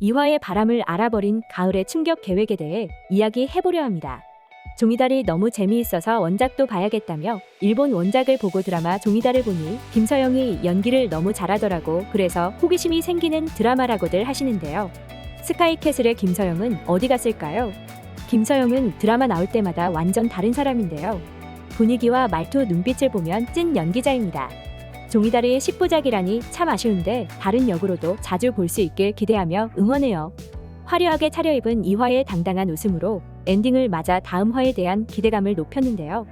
이화의 바람을 알아버린 가을의 충격 계획에 대해 이야기해보려 합니다. 종이달이 너무 재미있어서 원작도 봐야겠다며 일본 원작을 보고 드라마 종이달을 보니 김서영이 연기를 너무 잘하더라고 그래서 호기심이 생기는 드라마라고들 하시는데요. 스카이캐슬의 김서영은 어디 갔을까요? 김서영은 드라마 나올 때마다 완전 다른 사람인데요. 분위기와 말투, 눈빛을 보면 찐 연기자입니다. 종이다리의 10부작이라니 참 아쉬운데 다른 역으로도 자주 볼 수 있길 기대하며 응원해요. 화려하게 차려입은 이화의 당당한 웃음으로 엔딩을 맞아 다음 화에 대한 기대감을 높였는데요.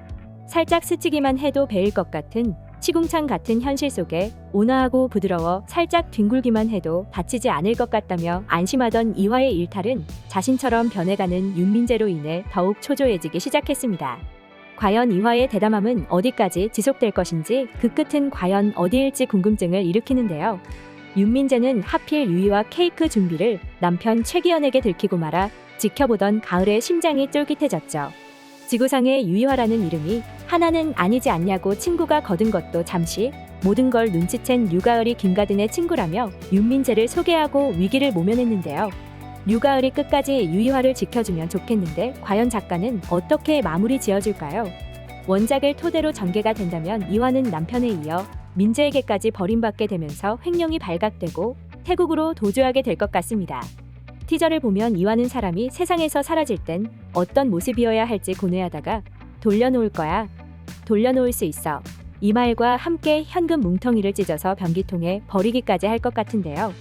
살짝 스치기만 해도 배일 것 같은 시궁창 같은 현실 속에 온화하고 부드러워 살짝 뒹굴기만 해도 다치지 않을 것 같다며 안심하던 이화의 일탈은 자신처럼 변해가는 윤민재로 인해 더욱 초조해지기 시작했습니다. 과연 이화의 대담함은 어디까지 지속될 것인지 그 끝은 과연 어디일지 궁금증을 일으키는데요. 윤민재는 하필 유이와 케이크 준비를 남편 최기현에게 들키고 말아 지켜보던 가을의 심장이 쫄깃해졌죠. 지구상의 유이화라는 이름이 하나는 아니지 않냐고 친구가 거둔 것도 잠시 모든 걸 눈치챈 류가을이 김가든의 친구라며 윤민재를 소개하고 위기를 모면했는데요. 류가을이 끝까지 유이화를 지켜주면 좋겠는데 과연 작가는 어떻게 마무리 지어줄까요? 원작을 토대로 전개가 된다면 이화는 남편에 이어 민재에게까지 버림받게 되면서 횡령이 발각되고 태국으로 도주하게 될 것 같습니다. 티저를 보면 이화는 사람이 세상에서 사라질 땐 어떤 모습이어야 할지 고뇌하다가 돌려놓을 거야. 돌려놓을 수 있어. 이 말과 함께 현금 뭉텅이를 찢어서 변기통에 버리기까지 할 것 같은데요.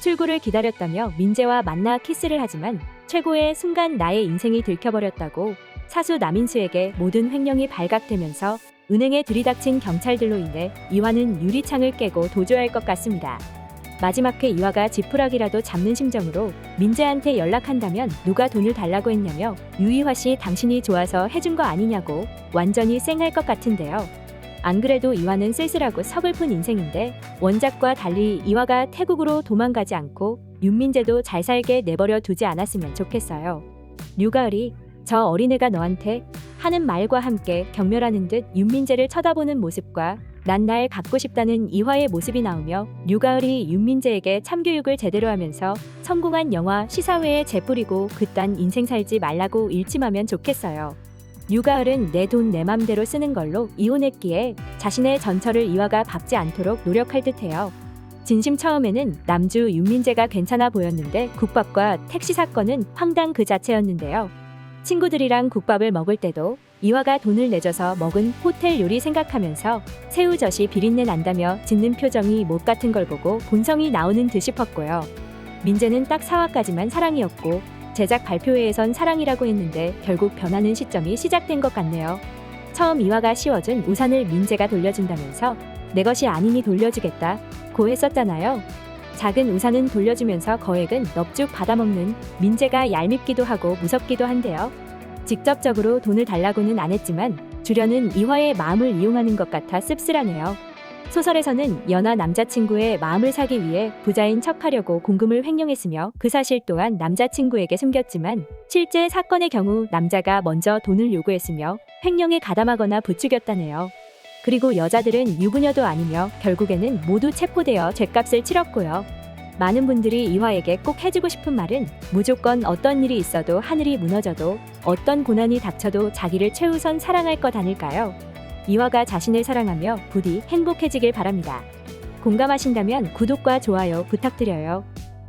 출구를 기다렸다며 민재와 만나 키스를 하지만 최고의 순간 나의 인생이 들켜버렸다고 사수 남인수에게 모든 횡령이 발각되면서 은행에 들이닥친 경찰들로 인해 이화는 유리창을 깨고 도주할 것 같습니다. 마지막 회 이화가 지푸라기라도 잡는 심정으로 민재한테 연락한다면 누가 돈을 달라고 했냐며 유이화 씨 당신이 좋아서 해준 거 아니냐고 완전히 쌩할 것 같은데요. 안 그래도 이화는 쓸쓸하고 서글픈 인생인데 원작과 달리 이화가 태국으로 도망가지 않고 윤민재도 잘 살게 내버려 두지 않았으면 좋겠어요. 류가을이 저 어린애가 너한테 하는 말과 함께 경멸하는 듯 윤민재를 쳐다보는 모습과 난 날 갖고 싶다는 이화의 모습이 나오며 류가을이 윤민재에게 참교육을 제대로 하면서 성공한 영화 시사회에 재뿌리고 그딴 인생 살지 말라고 일침하면 좋겠어요. 류가을은 내 돈 내 맘대로 쓰는 걸로 이혼했기에 자신의 전철을 이화가 밟지 않도록 노력할 듯해요. 진심 처음에는 남주 윤민재가 괜찮아 보였는데 국밥과 택시 사건은 황당 그 자체였는데요. 친구들이랑 국밥을 먹을 때도 이화가 돈을 내줘서 먹은 호텔 요리 생각하면서 새우젓이 비린내 난다며 짓는 표정이 못 같은 걸 보고 본성이 나오는 듯 싶었고요. 민재는 딱 4화까지만 사랑이었고 제작 발표회에선 사랑이라고 했는데 결국 변하는 시점이 시작된 것 같네요. 처음 이화가 씌워준 우산을 민재가 돌려준다면서 내 것이 아니니 돌려주겠다 고 했었잖아요. 작은 우산은 돌려주면서 거액은 넙죽 받아먹는 민재가 얄밉기도 하고 무섭기도 한데요. 직접적으로 돈을 달라고는 안 했지만 주려는 이화의 마음을 이용하는 것 같아 씁쓸하네요. 소설에서는 연하 남자친구의 마음을 사기 위해 부자인 척하려고 공금을 횡령했으며 그 사실 또한 남자친구에게 숨겼지만 실제 사건의 경우 남자가 먼저 돈을 요구했으며 횡령에 가담하거나 부추겼다네요. 그리고 여자들은 유부녀도 아니며 결국에는 모두 체포되어 죗값을 치렀고요. 많은 분들이 이화에게 꼭 해주고 싶은 말은 무조건 어떤 일이 있어도 하늘이 무너져도 어떤 고난이 닥쳐도 자기를 최우선 사랑할 것 아닐까요? 이화가 자신을 사랑하며 부디 행복해지길 바랍니다. 공감하신다면 구독과 좋아요 부탁드려요.